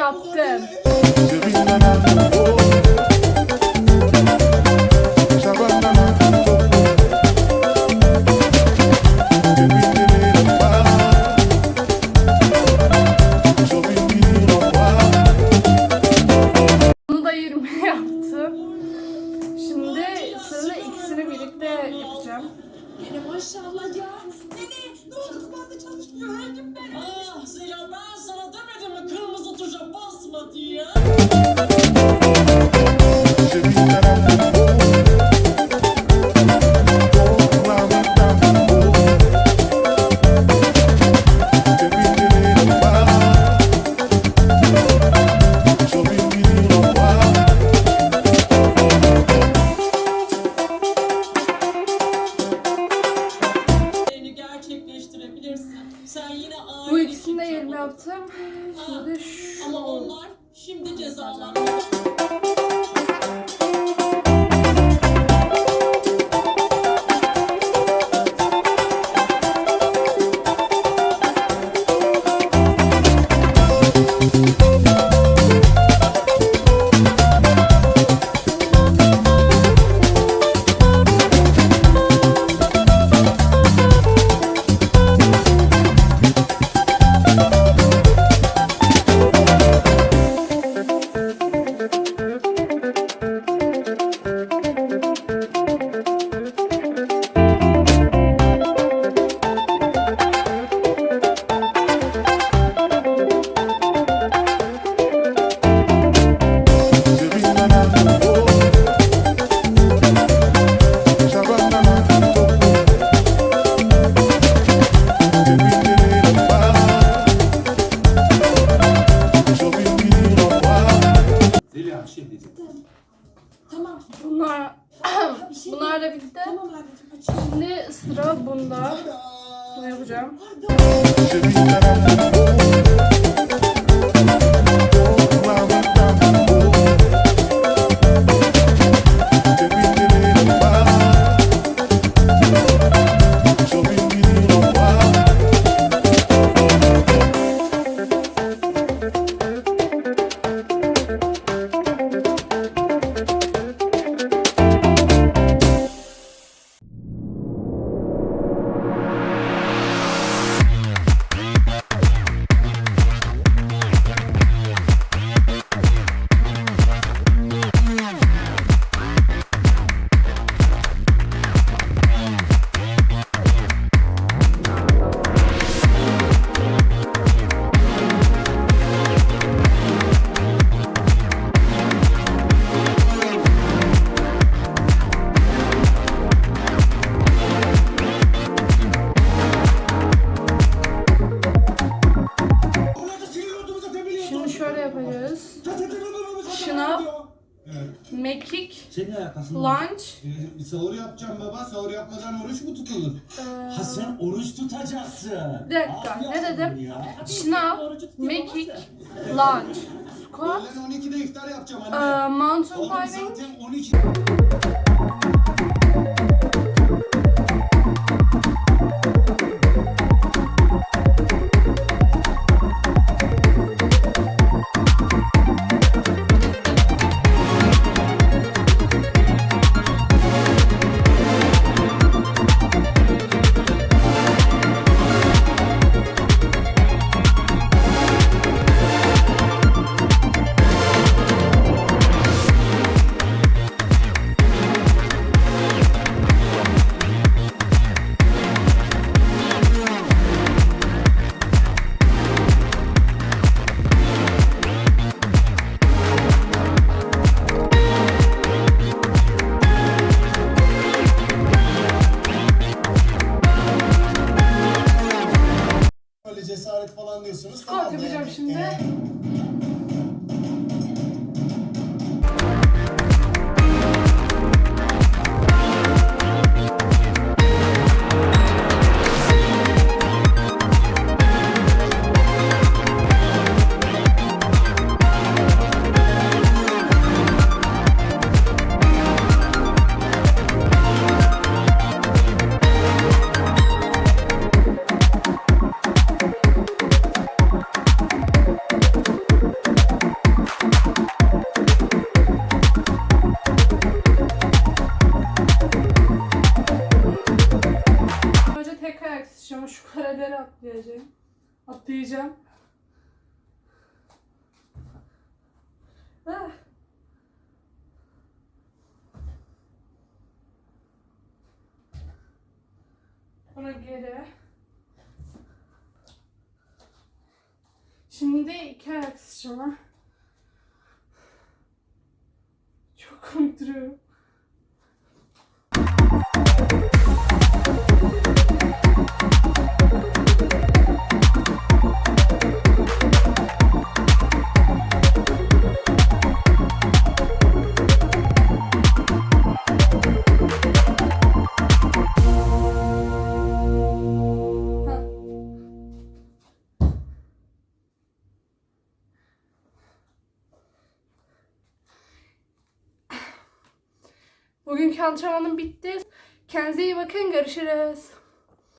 Yaptım. Yine maşallah ya. Nene ne oldu kumanda çalışmıyor öldüm ben. Ah Zeliha ben sana demedim mi kırmızı tuşa basma diye. Bir şey diyeceğim. Tamam Bunlar, bir şey bunlarla birlikte. tamam açayım. Şimdi sıra bunda. Bunu yapacağım. Şimdi Şınav, mekik, Senin alakası lunch. Ee, Sahur yapacağım baba. Sahur yapmadan oruç mu tutulur? eee, Ha sen oruç tutacaksın. Bir dakika, Abi ne dedim? bunu ya. Şınav, mekik, lunch, squat, Öğlen 12'de iftar yapacağım anne. eee, mountain Oğlum climbing, zaten 12. atlayacağım. Atlayacağım. Ah. Ona geri. Şimdi iki ayak sıçrama. Çok komik duruyor. Bugünkü antrenmanım bitti. Kendinize iyi bakın. Görüşürüz.